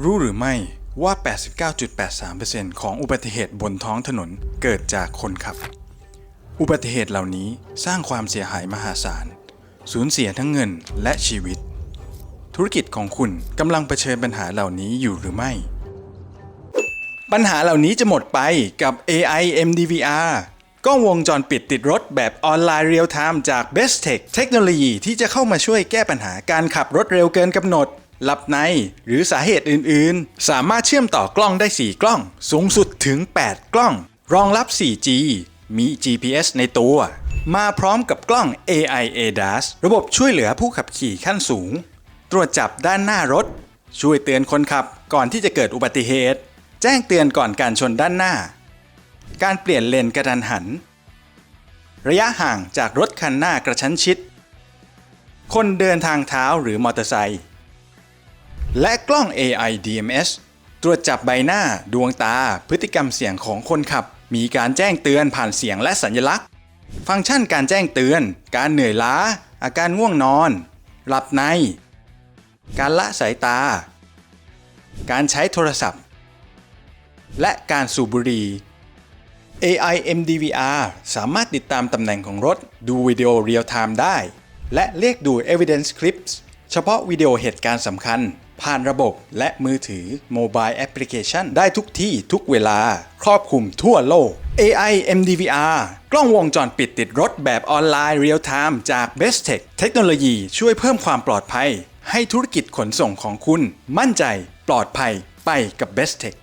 รู้หรือไม่ว่า 89.83%ของอุบัติเหตุบนท้องถนนเกิดจากคนขับ อุบัติเหตุเหล่านี้สร้างความเสียหายมหาศาล สูญเสียทั้งเงินและชีวิต ธุรกิจของคุณกำลังเผชิญปัญหาเหล่านี้อยู่หรือไม่ ปัญหาเหล่านี้จะหมดไปกับ AI MDVR กล้องวงจรปิดติดรถแบบออนไลน์เรียลไทม์จาก Best Tech เทคโนโลยีที่จะเข้ามาช่วยแก้ปัญหาการขับรถเร็วเกินกำหนด หลับใน หรือสาเหตุอื่นๆ สามารถเชื่อมต่อกล้องได้ 4 กล้อง สูงสุดถึง 8 กล้อง รองรับ 4G มี GPS ในตัว มาพร้อมกับกล้อง AI ADAS ระบบช่วยเหลือผู้ขับขี่ขั้นสูง ตรวจจับด้านหน้ารถ ช่วยเตือนคนขับก่อนที่จะเกิดอุบัติเหตุ แจ้งเตือนก่อนการชนด้านหน้า การเปลี่ยนเลนกระทันหัน ระยะห่างจากรถคันหน้ากระชั้นชิด คนเดินทางเท้าหรือมอเตอร์ไซค์ และกล้อง AI DMS ตรวจจับใบหน้า ดวงตา พฤติกรรมเสียงของคนขับ มีการแจ้งเตือนผ่านเสียงและสัญลักษณ์ ฟังก์ชันการแจ้งเตือน การเหนื่อยล้า อาการง่วงนอน หลับใน การละสายตา การใช้โทรศัพท์ และการสูบบุหรี่ AI MDVR สามารถติดตามตำแหน่งของรถ ดูวิดีโอเรียลไทม์ได้ และเรียกดู Evidence Clips เฉพาะวิดีโอเหตุการณ์สำคัญผ่านระบบและมือถือ Mobile Application ได้ทุกที่ทุกเวลา ครอบคลุมทั่วโลก AI MDVR กล้องวงจรปิดติดรถแบบออนไลน์เรียลไทม์จาก Best Tech เทคโนโลยีช่วยเพิ่มความปลอดภัย ให้ธุรกิจขนส่งของคุณ มั่นใจ ปลอดภัยไปกับ Best Tech